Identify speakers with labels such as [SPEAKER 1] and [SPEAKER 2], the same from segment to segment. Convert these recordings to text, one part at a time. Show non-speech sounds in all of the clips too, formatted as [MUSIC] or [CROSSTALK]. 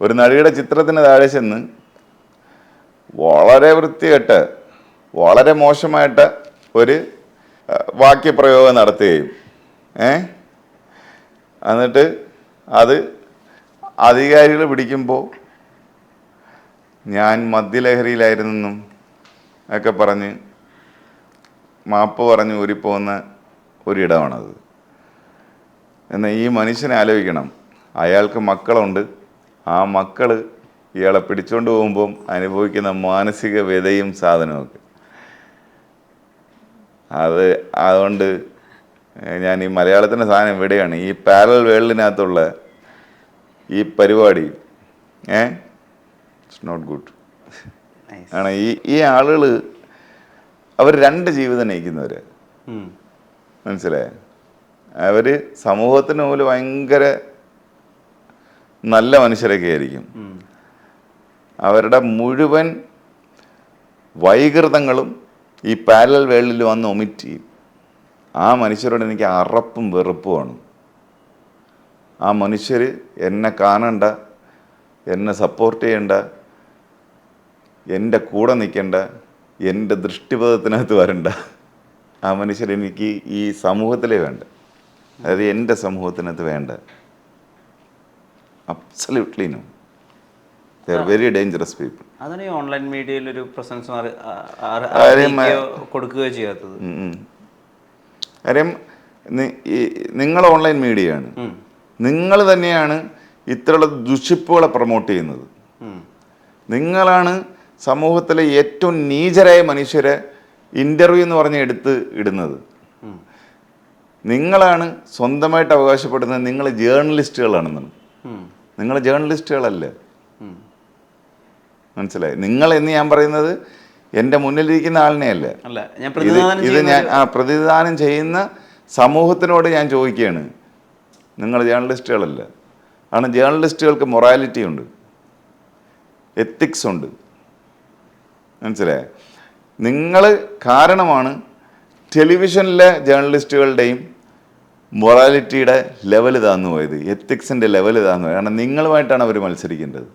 [SPEAKER 1] ഒരു നടിയുടെ ചിത്രത്തിന് താഴെ ചെന്ന് വളരെ വൃത്തികെട്ട് വളരെ മോശമായിട്ട് ഒരു വാക്യപ്രയോഗം നടത്തുകയും ഏ? എന്നിട്ട് അത് അധികാരികൾ പിടിക്കുമ്പോൾ ഞാൻ മദ്യലഹരിയിലായിരുന്നെന്നും ഒക്കെ പറഞ്ഞ് മാപ്പ് പറഞ്ഞ് ഊരിപ്പോകുന്ന ഒരിടമാണത്. എന്നാൽ ഈ മനുഷ്യനെ ആലോചിക്കണം. അയാൾക്ക് മക്കളുണ്ട്. ആ മക്കൾ ഇയാളെ പിടിച്ചുകൊണ്ട് പോകുമ്പം അനുഭവിക്കുന്ന മാനസിക വ്യതയും സാധനമൊക്കെ അത് അതുകൊണ്ട് ഞാൻ ഈ മലയാളത്തിന്റെ സാധനം ഇവിടെയാണ് ഈ പാരൽ വേൾഡിനകത്തുള്ള ഈ പരിപാടി ഏ? It's not good. ആണ്. ഈ ഈ ആളുകൾ അവർ രണ്ട് ജീവിതം നയിക്കുന്നവർ. മനസ്സിലായ? അവർ സമൂഹത്തിന് പോലും ഭയങ്കര നല്ല മനുഷ്യരൊക്കെ ആയിരിക്കും. അവരുടെ മുഴുവൻ വൈകൃതങ്ങളും ഈ പാരലൽ വേൾഡിൽ വന്ന് ഒമിറ്റ് ചെയ്യും. ആ മനുഷ്യരോട് എനിക്ക് അറപ്പും വെറുപ്പുമാണ് ആ മനുഷ്യർ എന്നെ കാണണ്ട എന്നെ സപ്പോർട്ട് ചെയ്യണ്ട എന്റെ കൂടെ നിൽക്കേണ്ട എന്റെ ദൃഷ്ടിപഥത്തിനകത്ത് വരണ്ട. ആ മനുഷ്യരെനിക്ക് ഈ സമൂഹത്തിലേ വേണ്ട. അതായത് എന്റെ സമൂഹത്തിനകത്ത് വേണ്ട. Absolutely no very dangerous people
[SPEAKER 2] അതാണ് ഈ ഓൺലൈൻ മീഡിയയിൽ ഒരു പ്രസൻസ് കൊടുക്കുകയോ ചെയ്യാത്തത്.
[SPEAKER 1] കാര്യം നിങ്ങൾ ഓൺലൈൻ മീഡിയയാണ്. നിങ്ങൾ തന്നെയാണ് ഇത്രയുള്ള ദുഷിപ്പുകളെ പ്രൊമോട്ട് ചെയ്യുന്നത്. നിങ്ങളാണ് സമൂഹത്തിലെ ഏറ്റവും നീചരായ മനുഷ്യരെ ഇന്റർവ്യൂ എന്ന് പറഞ്ഞ് എടുത്ത് ഇടുന്നത്. നിങ്ങളാണ് സ്വന്തമായിട്ട് അവകാശപ്പെടുന്നത്. നിങ്ങൾ ജേർണലിസ്റ്റുകളാണെന്നാണ്. നിങ്ങൾ ജേർണലിസ്റ്റുകളല്ലേ. മനസ്സിലായി. നിങ്ങൾ എന്ന് ഞാൻ പറയുന്നത് എന്റെ മുന്നിലിരിക്കുന്ന ആളിനെ
[SPEAKER 2] അല്ലേ?
[SPEAKER 1] ഇത് ഞാൻ ആ പ്രതിനിധാനം ചെയ്യുന്ന സമൂഹത്തിനോട് ഞാൻ ചോദിക്കുകയാണ്. നിങ്ങൾ ജേർണലിസ്റ്റുകളല്ല കാരണം ജേർണലിസ്റ്റുകൾക്ക് മൊറാലിറ്റി ഉണ്ട്. എത്തിക്സ് ഉണ്ട്. മനസ്സിലായ? നിങ്ങൾ കാരണമാണ് ടെലിവിഷനിലെ ജേർണലിസ്റ്റുകളുടെയും മൊറാലിറ്റിയുടെ ലെവൽ താന്നു പോയത് എത്തിക്സിന്റെ ലെവൽ താന്നു പോയത്. കാരണം നിങ്ങളുമായിട്ടാണ് അവർ മത്സരിക്കേണ്ടത്.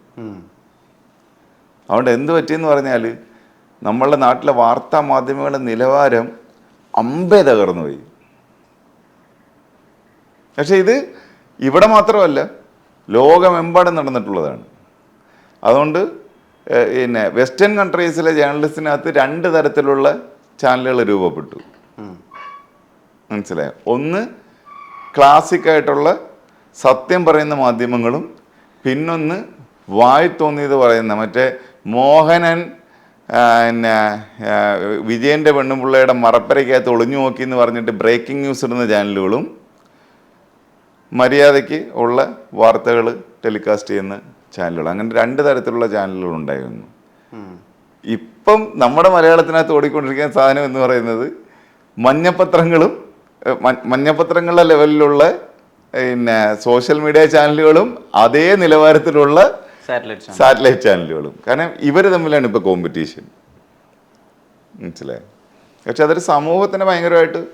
[SPEAKER 1] അതുകൊണ്ട് എന്ത് പറ്റിയെന്ന് പറഞ്ഞാൽ നമ്മളുടെ നാട്ടിലെ വാർത്താ മാധ്യമങ്ങളുടെ നിലവാരം അമ്പേ തകർന്നു പോയി. പക്ഷെ ഇത് ഇവിടെ മാത്രമല്ല ലോകമെമ്പാടും നടന്നിട്ടുള്ളതാണ്. അതുകൊണ്ട് പിന്നെ വെസ്റ്റേൺ കൺട്രീസിലെ ജേർണലിസ്റ്റിനകത്ത് രണ്ട് തരത്തിലുള്ള ചാനലുകൾ രൂപപ്പെട്ടു. മനസ്സിലായോ? ഒന്ന് ക്ലാസിക് ആയിട്ടുള്ള സത്യം പറയുന്ന മാധ്യമങ്ങളും പിന്നൊന്ന് വായി തോന്നിയത് പറയുന്ന മറ്റേ മോഹനൻ പിന്നെ വിജയന്റെ പെണ്ണുപിള്ളയുടെ മറപ്പരയ്ക്കകത്ത് ഒളിഞ്ഞു നോക്കി എന്ന് പറഞ്ഞിട്ട് ബ്രേക്കിംഗ് ന്യൂസ് ഇടുന്ന ചാനലുകളും മര്യാദയ്ക്ക് ഉള്ള വാർത്തകൾ ടെലികാസ്റ്റ് ചെയ്യുന്ന ചാനലുകൾ അങ്ങനെ രണ്ട് തരത്തിലുള്ള ചാനലുകൾ ഉണ്ടായിരുന്നു. ഇപ്പം നമ്മുടെ മലയാളത്തിനകത്ത് ഓടിക്കൊണ്ടിരിക്കുന്ന സാധനം എന്ന് പറയുന്നത് മഞ്ഞപ്പത്രങ്ങളും ഏഹ്, മ- മഞ്ഞപ്പത്രങ്ങളുടെ ലെവലിലുള്ള പിന്നെ സോഷ്യൽ മീഡിയ ചാനലുകളും അതേ നിലവാരത്തിലുള്ള
[SPEAKER 2] സാറ്റലൈറ്റ്
[SPEAKER 1] സാറ്റലൈറ്റ് ചാനലുകളും. കാരണം ഇവർ തമ്മിലാണ് ഇപ്പോൾ കോമ്പറ്റീഷൻ മനസ്സിലായി? പക്ഷെ അതൊരു സമൂഹത്തിനെ ഭയങ്കരമായിട്ട്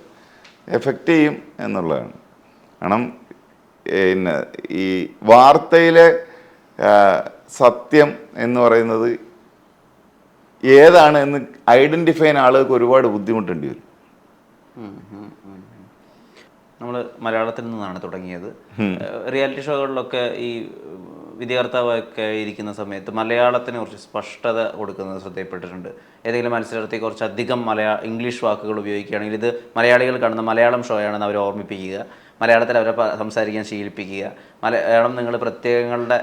[SPEAKER 1] എഫക്റ്റ് ചെയ്യും എന്നുള്ളതാണ്. കാരണം പിന്നെ ഈ വാർത്തയിലെ സത്യം എന്ന് പറയുന്നത് ഏതാണ് എന്ന് ഐഡന്റിഫൈ ചെയ്യാൻ ആളുകൾക്ക് ഒരുപാട് ബുദ്ധിമുട്ടേണ്ടി വരും.
[SPEAKER 2] നമ്മൾ മലയാളത്തിൽ നിന്നാണ് തുടങ്ങിയത്. റിയാലിറ്റി ഷോകളിലൊക്കെ ഈ വിദ്യാർത്ഥാവൊക്കെ ഇരിക്കുന്ന സമയത്ത് മലയാളത്തിന് കുറച്ച് സ്പഷ്ടത കൊടുക്കുന്നത് ശ്രദ്ധയപ്പെട്ടിട്ടുണ്ട് ഏതെങ്കിലും മത്സരാർത്ഥി കുറച്ചധികം മലയാ ഇംഗ്ലീഷ് വാക്കുകൾ ഉപയോഗിക്കുകയാണെങ്കിൽ ഇത് മലയാളികൾ കാണുന്ന മലയാളം ഷോയാണെന്ന് അവർ അവരെ ഓർമ്മിപ്പിക്കുക. മലയാളത്തിൽ അവരെ സംസാരിക്കാൻ ശീലിപ്പിക്കുക. മലയാളം നിങ്ങൾ പ്രത്യേകങ്ങളുടെ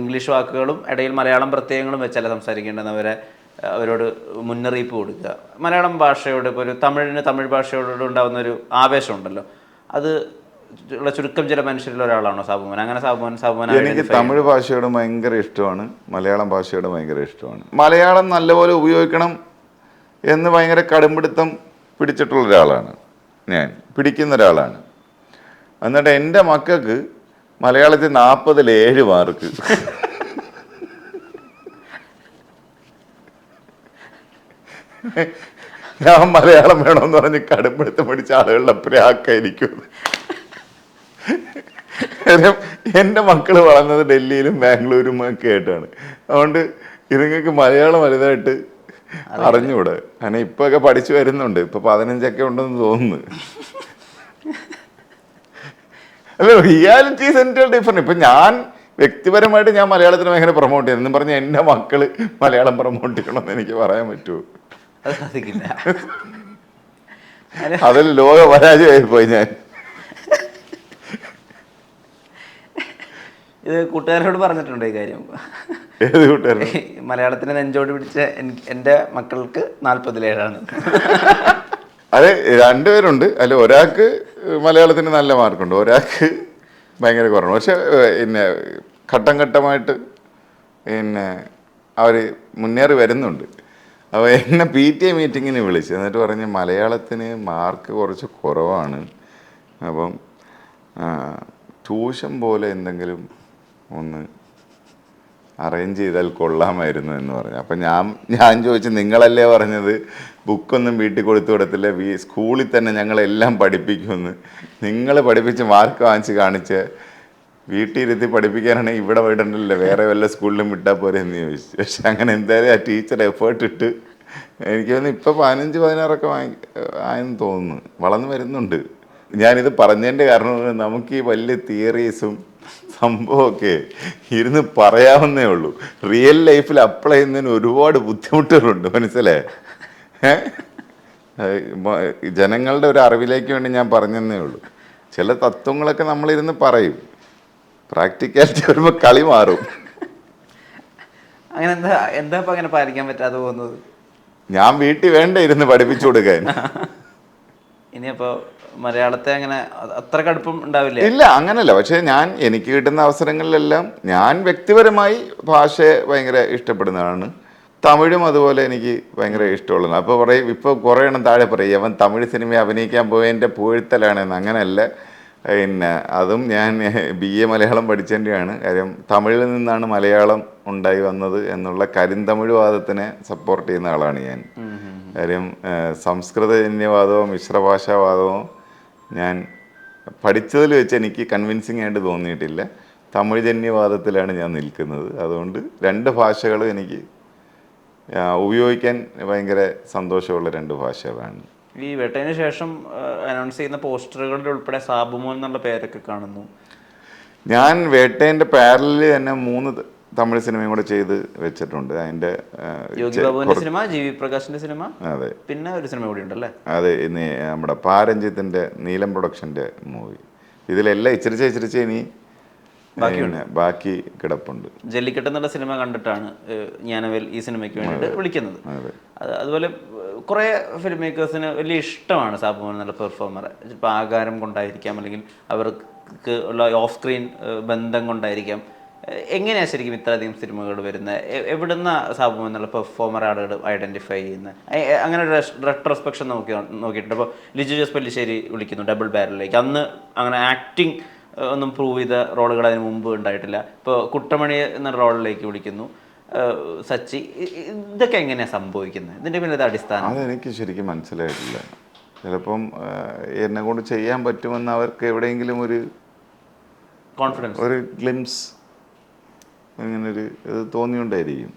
[SPEAKER 2] ഇംഗ്ലീഷ് വാക്കുകളും ഇടയിൽ മലയാളം പ്രത്യേകങ്ങളും വെച്ചല്ല സംസാരിക്കേണ്ടെന്ന് അവരെ അവരോട് മുന്നറിയിപ്പ് കൊടുക്കുക. മലയാളം ഭാഷയോട് ഇപ്പോൾ ഒരു തമിഴിന് തമിഴ് ഭാഷയോട് ഉണ്ടാകുന്ന ഒരു ആവേശമുണ്ടല്ലോ. അത് ഉള്ള ചുരുക്കം ചില മനുഷ്യരിൽ ഒരാളാണോ സാബുമോൻ? അങ്ങനെ സാബുമോൻ സാബുമോൻ
[SPEAKER 1] എനിക്ക് തമിഴ് ഭാഷയോട് ഭയങ്കര ഇഷ്ടമാണ്. മലയാളം ഭാഷയോട് ഭയങ്കര ഇഷ്ടമാണ്. മലയാളം നല്ലപോലെ ഉപയോഗിക്കണം എന്ന് ഭയങ്കര കടുംപിടുത്തം പിടിച്ചിട്ടുള്ള ഒരാളാണ് ഞാൻ. പിടിക്കുന്ന ഒരാളാണ്. എന്നിട്ട് എന്റെ മക്കൾക്ക് മലയാളത്തിൽ നാൽപ്പതിൽ ഏഴ് മാർക്ക്. ഞാൻ മലയാളം വേണമെന്ന് പറഞ്ഞ് കടുപ്പെടുത്ത് പിടിച്ച ആളുകളുടെ പ്രാക്കായിരിക്കും കാര്യം എന്റെ മക്കൾ വളർന്നത് ഡൽഹിയിലും ബാംഗ്ലൂരും ഒക്കെ ആയിട്ടാണ്. അതുകൊണ്ട് ഇതുങ്ങൾക്ക് മലയാളം വലുതായിട്ട് അറിഞ്ഞൂടെ അങ്ങനെ ഇപ്പൊ ഒക്കെ പഠിച്ചു വരുന്നുണ്ട്. ഇപ്പൊ പതിനഞ്ചൊക്കെ ഉണ്ടെന്ന് തോന്നുന്നു. അല്ല റിയാലിറ്റി സെന്റർ ഡിഫറെന്റ് ഇപ്പൊ ഞാൻ വ്യക്തിപരമായിട്ട് ഞാൻ മലയാളത്തിന് ഭയങ്കര പ്രൊമോട്ട് ചെയ്യുന്നു എന്നും പറഞ്ഞ് എന്റെ മക്കൾ മലയാളം പ്രൊമോട്ട് ചെയ്യണമെന്ന് എനിക്ക് പറയാൻ പറ്റുമോ
[SPEAKER 2] അത് സാധിക്കില്ല [LAUGHS]
[SPEAKER 1] അതിൽ ലോക പരാജയമായി പോയി ഞാൻ.
[SPEAKER 2] ഇത് കൂട്ടുകാരോട് പറഞ്ഞിട്ടുണ്ട് ഈ കാര്യം.
[SPEAKER 1] ഏത് കൂട്ടുകാരൻ
[SPEAKER 2] മലയാളത്തിന് നെഞ്ചോട് പിടിച്ച എന്റെ എന്റെ മക്കൾക്ക് നാൽപ്പതിലേഴാണ്.
[SPEAKER 1] അത് രണ്ടുപേരുണ്ട്. അല്ല ഒരാൾക്ക് മലയാളത്തിന് നല്ല മാർക്കുണ്ട്. ഒരാൾക്ക് ഭയങ്കര കുറവാണ്. പക്ഷെ പിന്നെ ഘട്ടം ഘട്ടമായിട്ട് പിന്നെ അവർ മുന്നേറി വരുന്നുണ്ട്. അപ്പോൾ എന്നെ പി ടി എ മീറ്റിങ്ങിന് വിളിച്ചു. എന്നിട്ട് പറഞ്ഞ് മലയാളത്തിന് മാർക്ക് കുറച്ച് കുറവാണ്. അപ്പം ട്യൂഷൻ പോലെ എന്തെങ്കിലും ഒന്ന് അറേഞ്ച് ചെയ്താൽ കൊള്ളാമായിരുന്നു എന്ന് പറഞ്ഞു. അപ്പം ഞാൻ ഞാൻ ചോദിച്ചു നിങ്ങളല്ലേ പറഞ്ഞത്? ബുക്കൊന്നും വീട്ടിൽ കൊടുത്തു വി സ്കൂളിൽ തന്നെ ഞങ്ങളെല്ലാം പഠിപ്പിക്കുമെന്ന്. നിങ്ങൾ പഠിപ്പിച്ച് മാർക്ക് വാങ്ങിച്ച് കാണിച്ച് വീട്ടിൽ ഇരുത്തി പഠിപ്പിക്കാനാണെങ്കിൽ ഇവിടെ വിടണ്ടല്ലേ. വേറെ വല്ല സ്കൂളിലും വിട്ടാൽ പോരെ എന്ന് ചോദിച്ചു. പക്ഷെ അങ്ങനെ എന്തായാലും ആ ടീച്ചർ എഫേർട്ട് ഇട്ട് എനിക്ക് തോന്നുന്നു ഇപ്പം പതിനഞ്ച് പതിനാറൊക്കെ വാങ്ങി ആയെന്ന് തോന്നുന്നു. വളർന്നു വരുന്നുണ്ട്. ഞാനിത് പറഞ്ഞതിന്റെ കാരണം നമുക്ക് ഈ വലിയ തിയറീസും സംഭവമൊക്കെ ഇരുന്ന് പറയാവുന്നേ ഉള്ളൂ. റിയൽ ലൈഫിൽ അപ്ലൈ ചെയ്യുന്നതിന് ഒരുപാട് ബുദ്ധിമുട്ടുകളുണ്ട്. മനസ്സിലായേ? ഏ? ജനങ്ങളുടെ ഒരു അറിവിലേക്ക് വേണ്ടി ഞാൻ പറഞ്ഞതേ ഉള്ളൂ. ചില തത്വങ്ങളൊക്കെ നമ്മളിരുന്ന് പറയും. പ്രാക്ടിക്കാലിറ്റി വരുമ്പോൾ കളി മാറും.
[SPEAKER 2] അങ്ങനെ എന്താ എന്താ ഇപ്പം അങ്ങനെ പാലിക്കാൻ പറ്റാതെ പോകുന്നത്?
[SPEAKER 1] ഞാൻ വീട്ടിൽ വേണ്ട ഇരുന്ന് പഠിപ്പിച്ചു കൊടുക്കാൻ.
[SPEAKER 2] ഇനിയപ്പോ മലയാളത്തെ അങ്ങനെ അത്ര കടുപ്പം ഉണ്ടാവില്ല?
[SPEAKER 1] ഇല്ല അങ്ങനല്ല. പക്ഷേ ഞാൻ എനിക്ക് കിട്ടുന്ന അവസരങ്ങളിലെല്ലാം ഞാൻ വ്യക്തിപരമായി ഭാഷയെ ഭയങ്കര ഇഷ്ടപ്പെടുന്നതാണ്. തമിഴും അതുപോലെ എനിക്ക് ഭയങ്കര ഇഷ്ടമുള്ളത് അപ്പോൾ പറയും ഇപ്പോൾ കുറേ എണ്ണം താഴെ പറയും അവൻ തമിഴ് സിനിമ അഭിനയിക്കാൻ പോയതിന്റെ പൂഴ്ത്തലാണെന്ന്. അങ്ങനെയല്ല പിന്നെ അതും ഞാൻ [LAUGHS] ബി എ മലയാളം പഠിച്ചതിന്റെയാണ്. കാര്യം തമിഴിൽ നിന്നാണ് മലയാളം ഉണ്ടായി വന്നത് എന്നുള്ള കരിന്തമിഴ് വാദത്തിനെ സപ്പോർട്ട് ചെയ്യുന്ന ആളാണ് ഞാൻ. കാര്യം സംസ്കൃതജന്യവാദവും സംസ്കൃതജന്യവാദമോ മിശ്രഭാഷാവാദമോ ഞാൻ പഠിച്ചതിൽ വെച്ച് എനിക്ക് കൺവിൻസിങ് ആയിട്ട് തോന്നിയിട്ടില്ല. തമിഴ് ജന്യവാദത്തിലാണ് ഞാൻ നിൽക്കുന്നത്. അതുകൊണ്ട് രണ്ട് ഭാഷകളും എനിക്ക് ഉപയോഗിക്കാൻ ഭയങ്കര സന്തോഷമുള്ള രണ്ട് ഭാഷകളാണ്.
[SPEAKER 2] ഈ വേട്ടതിന് ശേഷം അനൗൺസ് ചെയ്യുന്ന പോസ്റ്ററുകളുടെ ഉൾപ്പെടെ സാബുമോൻ എന്നുള്ള പേരൊക്കെ കാണുന്നു.
[SPEAKER 1] ഞാൻ വേട്ടേന്റെ പാരലിൽ തന്നെ മൂന്ന് തമിഴ് സിനിമയും കൂടെ ചെയ്ത് വെച്ചിട്ടുണ്ട്. അതിന്റെ ആ,
[SPEAKER 2] യോഗി ബാബുവിന്റെ സിനിമ ജി വി പ്രകാശിന്റെ സിനിമ
[SPEAKER 1] അതെ.
[SPEAKER 2] പിന്നെ ഒരു സിനിമ കൂടി ഉണ്ടല്ലേ?
[SPEAKER 1] അതെ ഇനി നമ്മുടെ പാരഞ്ജിത്തിന്റെ നീലം പ്രൊഡക്ഷന്റെ മൂവി. ഇതിലെല്ലാം ഇച്ചിരിച്ച് ഇച്ചിരിച്ച് ഇനി ബാക്കി കിടപ്പുണ്ട്.
[SPEAKER 2] ജല്ലിക്കെട്ട് എന്നുള്ള സിനിമ കണ്ടിട്ടാണ് ഞാനവൽ ഈ സിനിമയ്ക്ക് വേണ്ടിയിട്ട് വിളിക്കുന്നത്.
[SPEAKER 1] അതെ
[SPEAKER 2] അതുപോലെ കുറേ ഫിലിം മേക്കേഴ്സിന് വലിയ ഇഷ്ടമാണ് സാബുമോൻ എന്നുള്ള പെർഫോമർ ഇപ്പോൾ ആകാരം കൊണ്ടായിരിക്കാം അല്ലെങ്കിൽ അവർക്ക് ഉള്ള ഓഫ് സ്ക്രീൻ ബന്ധം കൊണ്ടായിരിക്കാം. എങ്ങനെയാണ് ശരിക്കും ഇത്രയധികം സിനിമകൾ വരുന്നത് എവിടുന്ന സാബുമോൻ എന്നുള്ള പെർഫോമർ ആളുകൾ ഐഡന്റിഫൈ ചെയ്യുന്നത് അങ്ങനെ ഒരു റെട്രോസ്പെക്ഷൻ നോക്കി നോക്കിയിട്ടുണ്ട്. അപ്പോൾ ലിജു ജോസ് പല്ലിശ്ശേരി വിളിക്കുന്നു ഡബിൾ ബാരലിലേക്ക് അന്ന് അങ്ങനെ ആക്ടിങ് ഒന്നും പ്രൂവ് ചെയ്ത റോളുകൾ അതിന് മുമ്പ് ഉണ്ടായിട്ടില്ല. ഇപ്പോൾ കുട്ടമണി എന്ന റോളിലേക്ക് വിളിക്കുന്നു. സച്ചി ഇതൊക്കെ എങ്ങനെയാണ് സംഭവിക്കുന്നത് ഇതിന്റെ പിന്നെ അടിസ്ഥാനം?
[SPEAKER 1] അതെനിക്ക് ശരിക്കും മനസ്സിലായിട്ടില്ല. ചിലപ്പം എന്നെ കൊണ്ട് ചെയ്യാൻ പറ്റുമെന്ന് അവർക്ക് എവിടെയെങ്കിലും ഒരു
[SPEAKER 2] കോൺഫിഡൻസ്
[SPEAKER 1] ഒരു ഗ്ലിംസ് അങ്ങനൊരു ഇത് തോന്നിയോണ്ടായിരിക്കും.